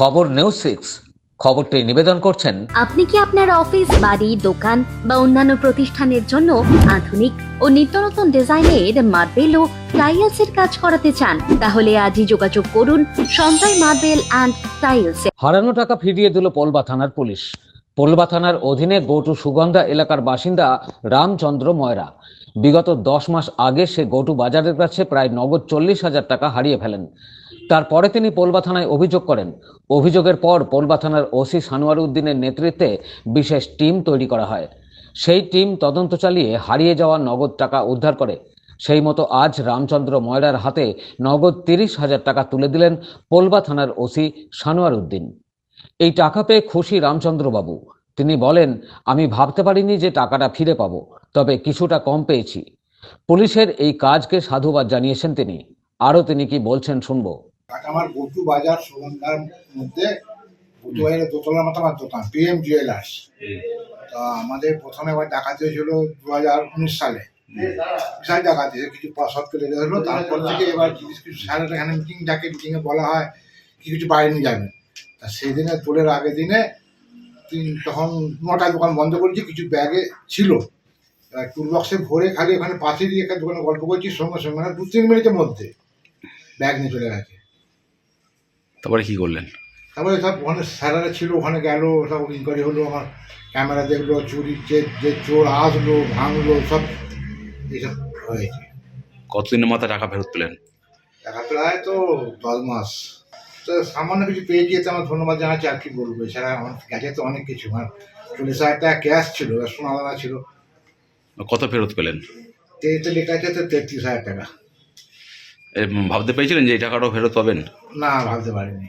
খবর news six. খবরটি নিবেদন করছেন আপনি কি আপনার অফিস বাড়ি দোকান বা অন্যান্য প্রতিষ্ঠানের জন্য আধুনিক ও নিত্য নতুন ডিজাইনের মার্বেল ও টাইলস এর কাজ করাতে চান? তাহলে আজই যোগাযোগ করুন সঞ্জয় মার্বেল অ্যান্ড টাইলস। হারানো টাকা ফিরিয়ে দিল পলবা থানার পুলিশ। পোলবা থানার অধীনে গোটু সুগন্ধা এলাকার বাসিন্দা রামচন্দ্র ময়রা। বিগত দশ মাস আগে সে গোটু বাজারের কাছে প্রায় নগদ চল্লিশ হাজার টাকা হারিয়ে ফেলেন। তারপরে তিনি পোলবা থানায় অভিযোগ করেন। অভিযোগের পর পোলবা থানার ওসি সানোয়ার উদ্দিনের নেতৃত্বে বিশেষ টিম তৈরি করা হয়। সেই টিম তদন্ত চালিয়ে হারিয়ে যাওয়া নগদ টাকা উদ্ধার করে। সেই মতো আজ রামচন্দ্র ময়রার হাতে নগদ তিরিশ হাজার টাকা তুলে দিলেন পোলবা থানার ওসি সানোয়ার উদ্দিন এই টাকা পেয়ে খুশি রামচন্দ্রবাবু। তিনি বলেন আমি ভাবতে পারিনি যে টাকাটা ফিরে পাবো তবে কিছুটা কম পেয়েছি। পুলিশের এই কাজকে সাধুবাদ জানিয়েছেন তিনি। আরও তিনি কি বলছেন শুনব। আমার বটু বাজার সুগন্ধার মধ্যে দোতলার মতো আমার দোকান পিএম জুয়েলার্স। তা আমাদের প্রথমে একবার ডাকাতি হয়েছিল দু হাজার উনিশ সালে। বিশাল ডাকাতি কিছু পয়সা তুলে দেওয়া হলো তারপর থেকে এবার কিছু কিছু স্যারের এখানে মিটিং ডাকে মিটিংয়ে বলা হয় কি কিছু বাইরে নিয়ে যাবেন তা সেই দিনে তোলের আগের দিনে তিন- তখন নটায় দোকান বন্ধ করেছি কিছু ব্যাগে ছিল। টুল বক্সে ভরে খালি ওখানে পাশে দিয়ে একটা দোকানে গল্প করছি সঙ্গে সঙ্গে মানে দু তিন মিনিটের মধ্যে ব্যাগ নিয়ে চলে গেছে। তারপরে কি করলেন? তারপরে সব ওখানে স্যারেরা ছিল ওখানে গেল সব ইনকোয়ারি হলো আমার ক্যামেরা দেখল চুরি যে যে চোর আসলো ভাঙলো সব এইসব হয়েছে। কতদিনের মাথায় টাকা ফেরত পেলেন? টাকা প্রায় তো দশ মাস। তো সামান্য কিছু পেয়ে গিয়ে তো আমার ধন্যবাদ জানাচ্ছি আর কি বলব? এছাড়া আমার গেছে তো অনেক কিছু আমার চল্লিশ হাজার টাকা ক্যাশ ছিল সোনা দানা ছিল। কত ফেরত পেলেন? তেতে লেখা আছে তো তেত্রিশ হাজার টাকা। ভাবতে পেরেছিলেন যে এই টাকাটাও ফেরত পাবেন? না ভাবতে পারিনি।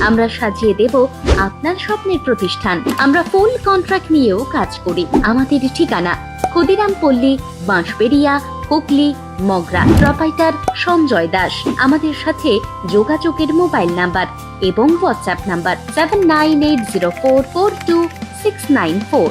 আমরা সাজিয়ে দেব আপনার স্বপ্নের প্রতিষ্ঠান। আমরা ফুল কন্ট্রাক্ট নিয়েও কাজ করি। আমাদের ঠিকানা ক্ষুদিরাম পল্লী বাঁশবেড়িয়া, হুগলি, মগরা। প্রপাইটার সঞ্জয় দাস। আমাদের সাথে যোগাযোগের মোবাইল নাম্বার এবং WhatsApp number seven nine eight zero four four two six nine four.